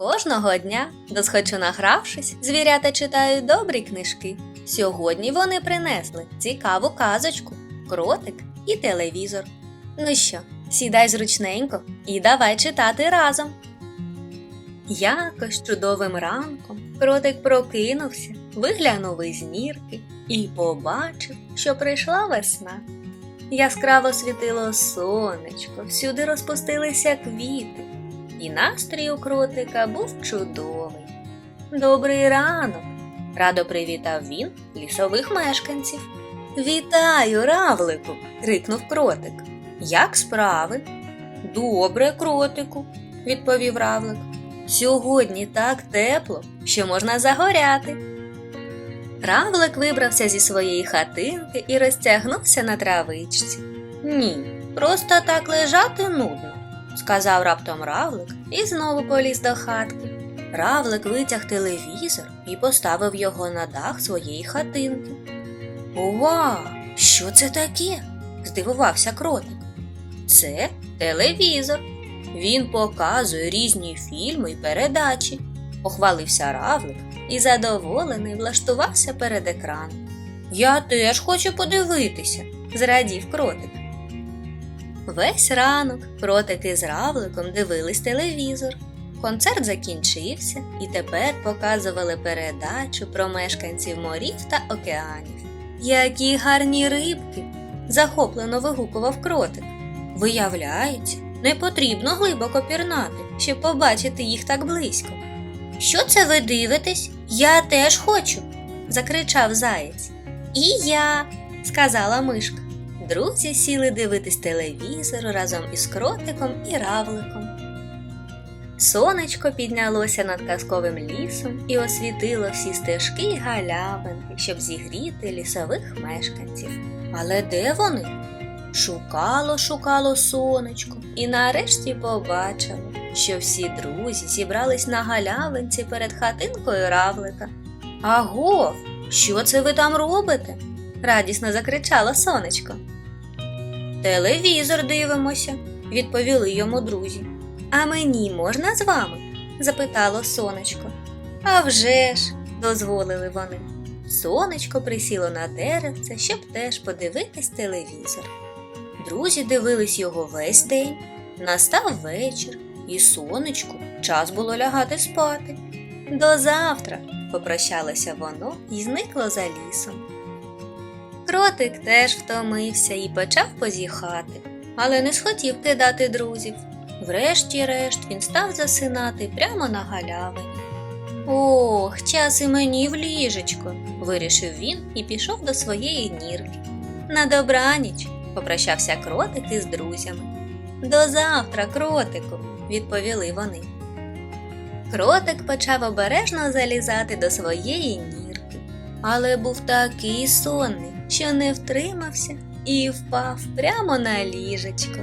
Кожного дня, досхочу награвшись, звірята читають добрі книжки. Сьогодні вони принесли цікаву казочку, кротик і телевізор. Ну що, сідай зручненько і давай читати разом. Якось чудовим ранком кротик прокинувся, виглянув із нірки і побачив, що прийшла весна. Яскраво світило сонечко, всюди розпустилися квіти, і настрій у кротика був чудовий. Добрий ранок! радо привітав він лісових мешканців. Вітаю, равлику! крикнув кротик. Як справи? Добре, кротику, відповів равлик. Сьогодні так тепло, що можна загоряти. Равлик вибрався зі своєї хатинки і розтягнувся на травичці. Ні, просто так лежати нудно, сказав раптом равлик і знову поліз до хатки. Равлик витяг телевізор і поставив його на дах своєї хатинки. Ова! Що це таке? здивувався кротик. Це телевізор. Він показує різні фільми й передачі, похвалився равлик і задоволений влаштувався перед екраном. Я теж хочу подивитися, зрадів кротик. Весь ранок кротики з равликом дивились телевізор. Концерт закінчився і тепер показували передачу про мешканців морів та океанів. Які гарні рибки! захоплено вигукував кротик. Виявляється, не потрібно глибоко пірнати, щоб побачити їх так близько. Що це ви дивитесь? Я теж хочу. закричав заєць. І я, сказала мишка. Друзі сіли дивитись телевізор разом із кротиком і равликом. Сонечко піднялося над казковим лісом і освітило всі стежки й галявинки, щоб зігріти лісових мешканців. Але де вони? Шукало, шукало сонечко і нарешті побачило, що всі друзі зібрались на галявинці перед хатинкою равлика. Агов, що це ви там робите? радісно закричало сонечко. Телевізор дивимося, відповіли йому друзі. А мені можна з вами? запитало сонечко. «А вже ж!» – дозволили вони. Сонечко присіло на деревце, щоб теж подивитись телевізор. Друзі дивились його весь день. Настав вечір, і сонечку час було лягати спати. До завтра, попрощалося воно і зникло за лісом. Кротик теж втомився і почав позіхати, але не схотів кидати друзів. Врешті-решт він став засинати прямо на галявині. Ох, час і мені в ліжечко, вирішив він і пішов до своєї нірки. На добраніч, попрощався кротик із друзями. До завтра, кротику, відповіли вони. Кротик почав обережно залізати до своєї нірки, але був такий сонний, що не втримався і впав прямо на ліжечко.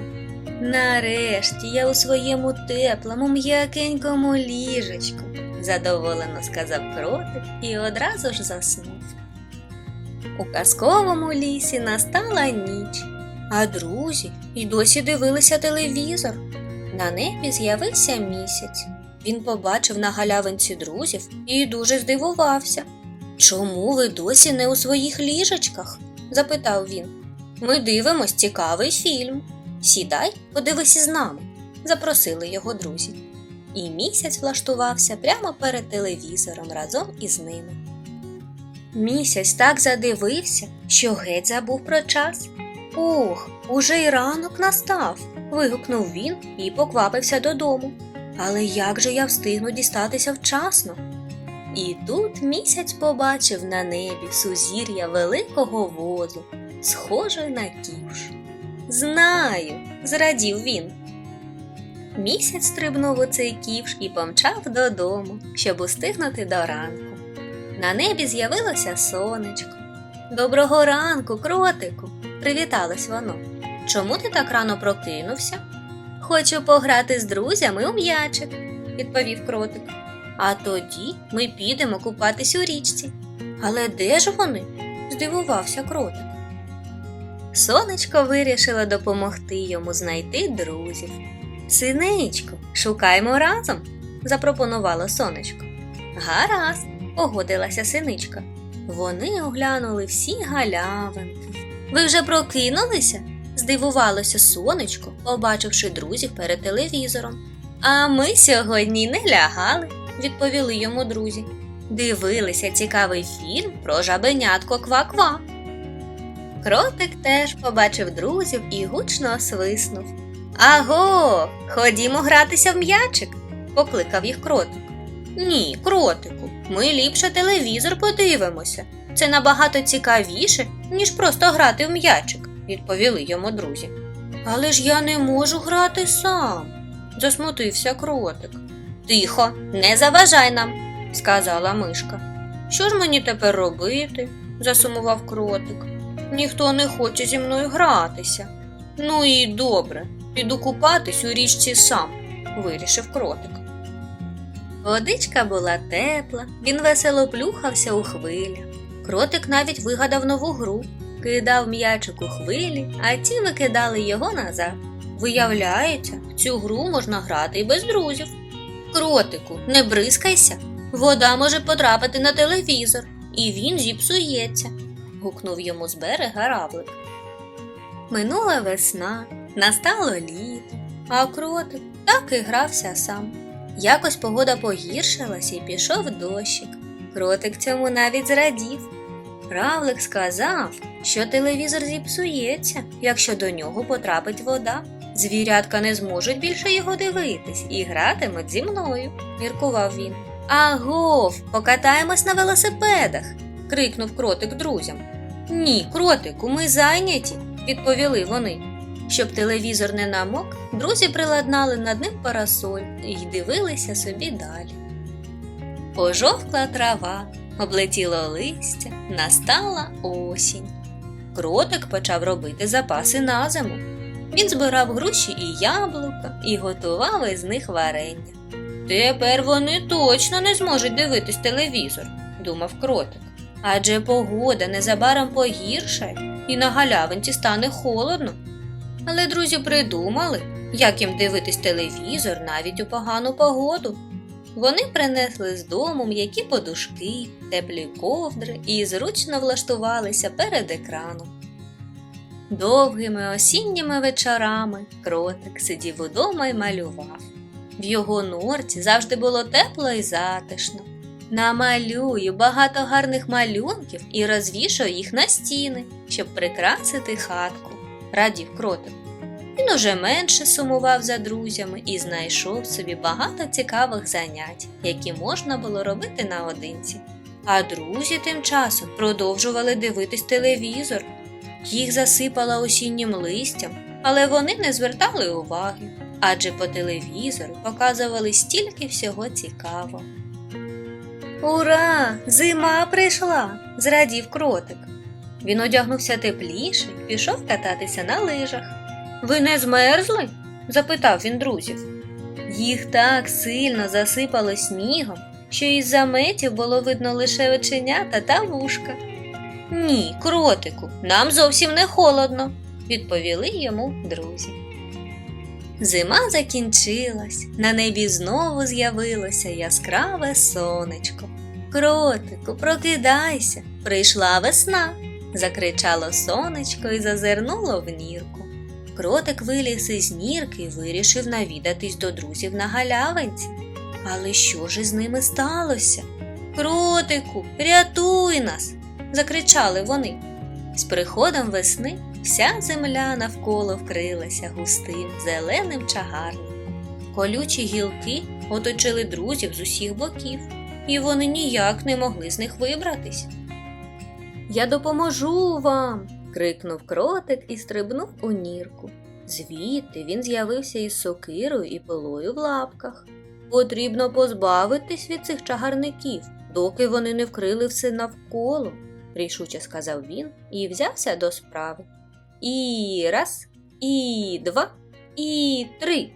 Нарешті я у своєму теплому, м'якенькому ліжечку, задоволено сказав кротик і одразу ж заснув. У казковому лісі настала ніч, а друзі й досі дивилися телевізор. На небі з'явився місяць. Він побачив на галявинці друзів і дуже здивувався. Чому ви досі не у своїх ліжечках? запитав він. Ми дивимось цікавий фільм. Сідай, подивися з нами, запросили його друзі. І місяць влаштувався прямо перед телевізором разом із ними. Місяць так задивився, що геть забув про час. Ох, уже й ранок настав. вигукнув він і поквапився додому. Але як же я встигну дістатися вчасно? І тут місяць побачив на небі сузір'я великого возу, схоже на ківш. Знаю, зрадів він. Місяць стрибнув у цей ківш і помчав додому, щоб устигнути до ранку. На небі з'явилося сонечко. Доброго ранку, кротику, привіталось воно. Чому ти так рано прокинувся? Хочу пограти з друзями у м'ячик, відповів кротик. А тоді ми підемо купатись у річці. Але де ж вони? здивувався кротик. Сонечко вирішило допомогти йому знайти друзів. Синичко, шукаймо разом, запропонувало сонечко. Гаразд, погодилася синичка. Вони оглянули всі галявинки. Ви вже прокинулися? здивувалося сонечко, побачивши друзів перед телевізором. А ми сьогодні не лягали, відповіли йому друзі. Дивилися цікавий фільм про жабенятко ква-ква. Кротик теж побачив друзів і гучно свиснув. Аго, ходімо гратися в м'ячик, покликав їх кротик. Ні, кротику, ми ліпше телевізор подивимося. Це набагато цікавіше, ніж просто грати в м'ячик, відповіли йому друзі. Але ж я не можу грати сам, засмутився кротик. Тихо, не заважай нам, сказала мишка. Що ж мені тепер робити? засумував кротик. Ніхто не хоче зі мною гратися. Ну і добре, піду купатись у річці сам, вирішив кротик. Водичка була тепла, він весело плюхався у хвилі. Кротик навіть вигадав нову гру, кидав м'ячик у хвилі, а ті викидали його назад. Виявляється, цю гру можна грати і без друзів. Кротику, не бризкайся, вода може потрапити на телевізор, і він зіпсується, гукнув йому з берега равлик. Минула весна, настало літо, а кротик так і грався сам. Якось погода погіршилась і пішов дощик. Кротик цьому навіть зрадів. Равлик сказав, що телевізор зіпсується, якщо до нього потрапить вода. Звірятка не зможуть більше його дивитись і гратимуть зі мною, міркував він. Агов, покатаємось на велосипедах. крикнув кротик друзям. Ні, кротику, ми зайняті, відповіли вони. Щоб телевізор не намок, друзі приладнали над ним парасоль і дивилися собі далі. Пожовкла трава, облетіло листя, настала осінь. Кротик почав робити запаси на зиму. Він збирав груші і яблука і готував із них варення. Тепер вони точно не зможуть дивитись телевізор, думав кротик. Адже погода незабаром погіршає і на галявинці стане холодно. Але друзі придумали, як їм дивитись телевізор навіть у погану погоду. Вони принесли з дому м'які подушки, теплі ковдри і зручно влаштувалися перед екраном. Довгими осінніми вечорами кротик сидів удома і малював. В його норці завжди було тепло і затишно. Намалюю багато гарних малюнків і розвішаю їх на стіни, щоб прикрасити хатку, радів кротик. Він уже менше сумував за друзями і знайшов собі багато цікавих занять, які можна було робити наодинці. А друзі тим часом продовжували дивитись телевізор. Їх засипало осіннім листям, але вони не звертали уваги, адже по телевізору показували стільки всього цікавого. Ура! Зима прийшла! зрадів кротик. Він одягнувся тепліше і пішов кататися на лижах. Ви не змерзли? запитав він друзів. Їх так сильно засипало снігом, що із заметів було видно лише оченята та вушка. Ні, кротику, нам зовсім не холодно, відповіли йому друзі. Зима закінчилась, на небі знову з'явилося яскраве сонечко. Кротику, прокидайся, прийшла весна, закричало сонечко і зазирнуло в нірку. Кротик виліз із нірки і вирішив навідатись до друзів на галявинці. Але що ж із ними сталося? Кротику, рятуй нас! Закричали вони. З приходом весни вся земля навколо вкрилася густим зеленим чагарником. Колючі гілки оточили друзів з усіх боків, і вони ніяк не могли з них вибратись. Я допоможу вам. крикнув кротик і стрибнув у нірку. Звідти він з'явився із сокирою і пилою в лапках. Потрібно позбавитись від цих чагарників, доки вони не вкрили все навколо, рішуче сказав він і взявся до справи. І раз, і два, і три,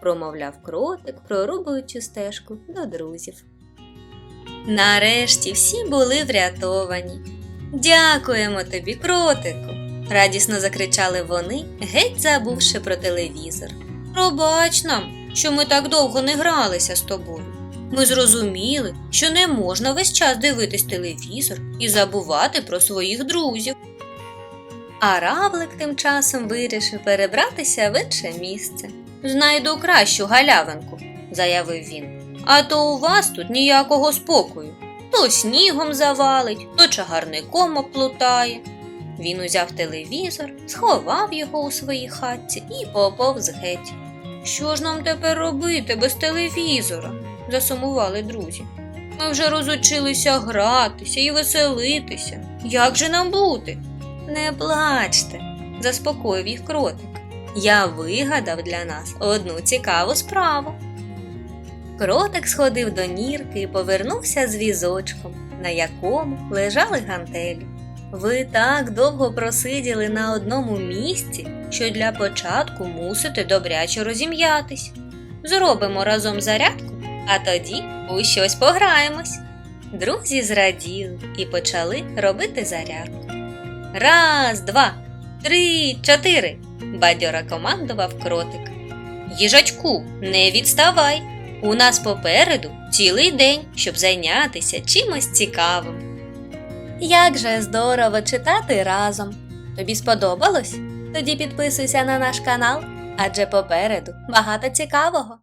промовляв кротик, прорубуючи стежку до друзів. Нарешті всі були врятовані. Дякуємо тобі, кротику. радісно закричали вони, геть забувши про телевізор. Пробач нам, що ми так довго не гралися з тобою. Ми зрозуміли, що не можна весь час дивитись телевізор і забувати про своїх друзів. А равлик тим часом вирішив перебратися в інше місце. Знайду кращу галявинку, заявив він. А то у вас тут ніякого спокою. То снігом завалить, то чагарником оплутає. Він узяв телевізор, сховав його у своїй хатці і поповз геть. Що ж нам тепер робити без телевізора? Засумували друзі. Ми вже розучилися гратися і веселитися. Як же нам бути? Не плачте, заспокоїв їх кротик. Я вигадав для нас одну цікаву справу. Кротик сходив до нірки і повернувся з візочком, на якому лежали гантелі. Ви так довго просиділи на одному місці, що для початку мусите добряче розім'ятись. Зробимо разом зарядку, а тоді у щось пограємось. Друзі зраділи і почали робити зарядку. Раз, два, три, чотири. бадьора командував кротик. Їжачку, не відставай. У нас попереду цілий день, щоб зайнятися чимось цікавим. Як же здорово читати разом. Тобі сподобалось? Тоді підписуйся на наш канал, адже попереду багато цікавого.